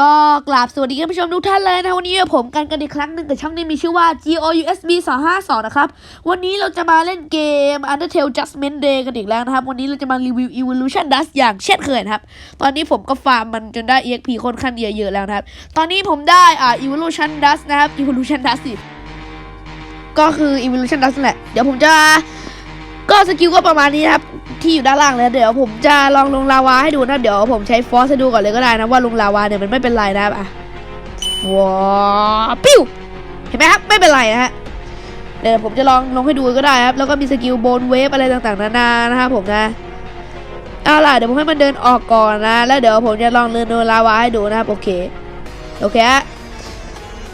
ก็กราบสวัสดีท่านผู้ชมทุกท่านเลยนะวันนี้ผมกันกันอีกครั้งหนึ่งกับช่องที่มีชื่อว่า GOUSB 252นะครับวันนี้เราจะมาเล่นเกม Undertale Judgment Day กันอีกแล้วนะครับ วันนี้เราจะมารีวิว Evolution Dust อย่างเช่นเคยนะครับ ตอนนี้ผมก็ฟาร์มมันจนได้ EXP ค่อนข้างเยอะๆแล้วนะครับ ตอนนี้ผมได้อ่า Evolution Dust นะครับ Evolution Dust สิก็คือ Evolution Dust แหละเดี๋ยวผมจะ ก็สกิลก็ประมาณนี้นะครับที่อยู่ด้านล่างแล้วเดี๋ยวผมจะลองลงลาวาให้ดูนะครับเดี๋ยวผมใช้ฟอสให้ดูก่อนเลยก็ได้นะว่าลงลาวาเนี่ยมันไม่เป็นไรนะครับอะว้าปิ้วเห็นไหมครับไม่เป็นไรนะฮะเดี๋ยวผมจะลองลงให้ดูก็ได้ครับแล้วก็มีสกิลโบนเวฟอะไรต่างๆนานานะครับผมนะเอาล่ะเดี๋ยวผมให้มันเดินออกก่อนนะ แล้วเดี๋ยวผมจะลองเดินโดนลาวาให้ดูนะครับโอเคโอเคฮะ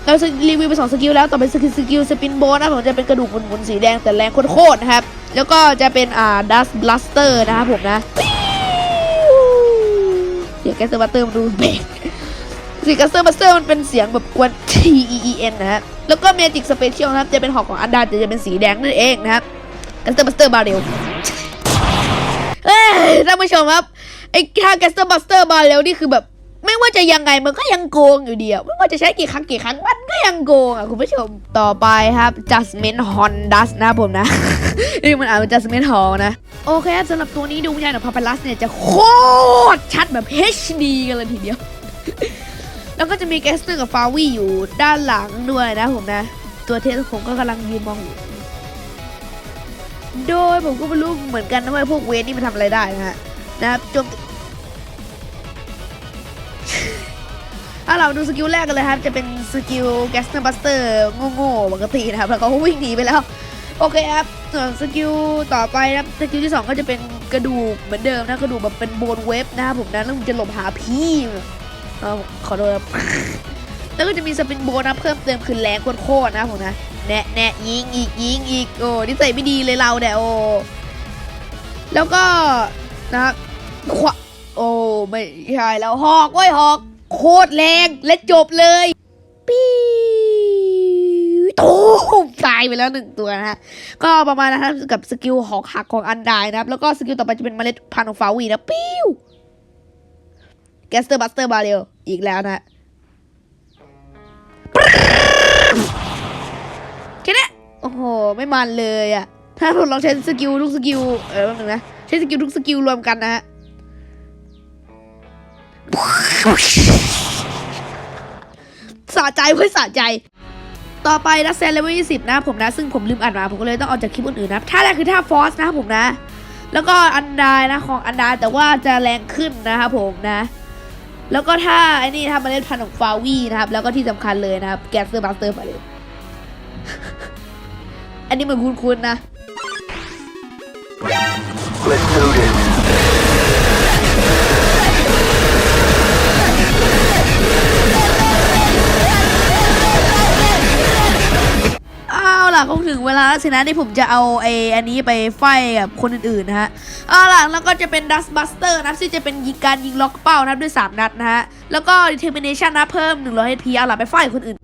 เรารีวิวไปสองสกิลแล้วต่อไปสกิลสกิลสปินโบนะผมจะเป็นกระดูกหมุนๆสีแดงแต่แรงโคตรๆนะครับ แล้วก็จะเป็นอ่าดัสบลัสเตอร์นะครับผมนะเสียงแกสเตอร์บัสเตอร์มันดูเบรกสียงแกสเตอร์บัสเตอร์มันเป็นเสียงแบบกวน T E E N นะฮะแล้วก็เมจิกสเปเชียลนะครับจะเป็นหอกของอันดาจะจะเป็นสีแดงนั่นเองนะครับแกสเตอร์บัสเตอร์บาเรลเอ้ยท่านผู้ชมครับไอ้ท่าแกสเตอร์บัสเตอร์บาเรลนี่คือแบบไม่ว่าจะยังไงมันก็ยังโกงอยู่ดีอะไม่ว่าจะใช้กี่ครั้งกี่ครั้ง มัน ก็ยังโกงอะคุณผู้ชมต่อไปครับ Justment Hondas นะผมนะนี่มันอ่านเป็น Justment Hall นะ โอเคสำหรับตัวนี้ดูวิญญาณของพาพลัสเนี่ยจะโคตรชัดแบบ HD กันเลยทีเดียว แล้วก็จะมีแกสเตอร์กับฟาวี่อยู่ด้านหลังด้วยนะผมนะ ตัวเทสผมก็กำลังยืนมองอยู่โดยผมก็ไม่รู้เหมือนกันนะว่าพวกเวทนี่มันทำอะไรได้นะฮะนะครับจม เราดูสกิลแรกกันเลยครับ จะเป็นสกิลแกสเตอร์บัสเตอร์โง่ๆปกตินะครับ แล้วเขาก็วิ่งหนีไปแล้ว โอเคครับ ส่วนสกิลต่อไปนะครับสกิลที่ 2 ก็จะเป็นกระดูกเหมือนเดิมนะ กระดูกแบบเป็นโบนเวฟนะครับผมนะแล้วผมจะหลบหาพี่เอาขอโทษครับ แล้วก็จะมีสปินโบนนะเพิ่มเติมคือแรงโคตรๆนะผมนะ แนะแนะยิงอีกยิงอีก โอ้นิสัยไม่ดีเลยเราเนี่ยโอ้แล้วก็นะครับขวโอ้ไม่ใช่แล้วหอกเว้ยหอก โคตรแรงและจบเลยปี๊ดโอ้ตายไปแล้วหนึ่งตัวนะฮะ ก็ประมาณนะครับกับสกิลหอกหักของอันไดนะครับ แล้วก็สกิลต่อไปจะเป็นเมล็ดพันธุ์ของฟาวีนะปิ้วแกสเตอร์บัสเตอร์บาเรลอีกแล้วนะแค่นี้โอ้โห ไม่มันเลยอะถ้าผมลองใช้สกิลทุกสกิล เออแป๊บนึงนะ ใช้สกิลทุกสกิลรวมกันนะฮะ สะใจเพื่อสะใจ ต่อไปนะแซนเลเวลยี่สิบนะผมนะ ซึ่งผมลืมอ่านมา ผมก็เลยต้องเอาจากคลิปอื่นๆนะท่าแรกคือท่าฟอสนะครับผมนะ แล้วก็อันดายนะของอันดายแต่ว่าจะแรงขึ้นนะครับผมนะ แล้วก็ท่าไอ้นี่ทำมาเล่นพันของฟาวีนะครับ แล้วก็ที่สำคัญเลยนะครับ แกสเตอร์บัสเตอร์มาเลยอันนี้เหมือนคุ้นๆนะ Let's do เวลาแล้วสินะที่ผมจะเอาไอ้อันนี้ไปไฟกับคนอื่นๆนะฮะเอาล่ะแล้วก็จะเป็น Dust Buster นะซึ่งจะเป็นยิงการยิงล็อกเป้านะด้วย 3 นัดนะฮะแล้วก็ Determination นะเพิ่ม100 HP เอาล่ะไปไฟคนอื่น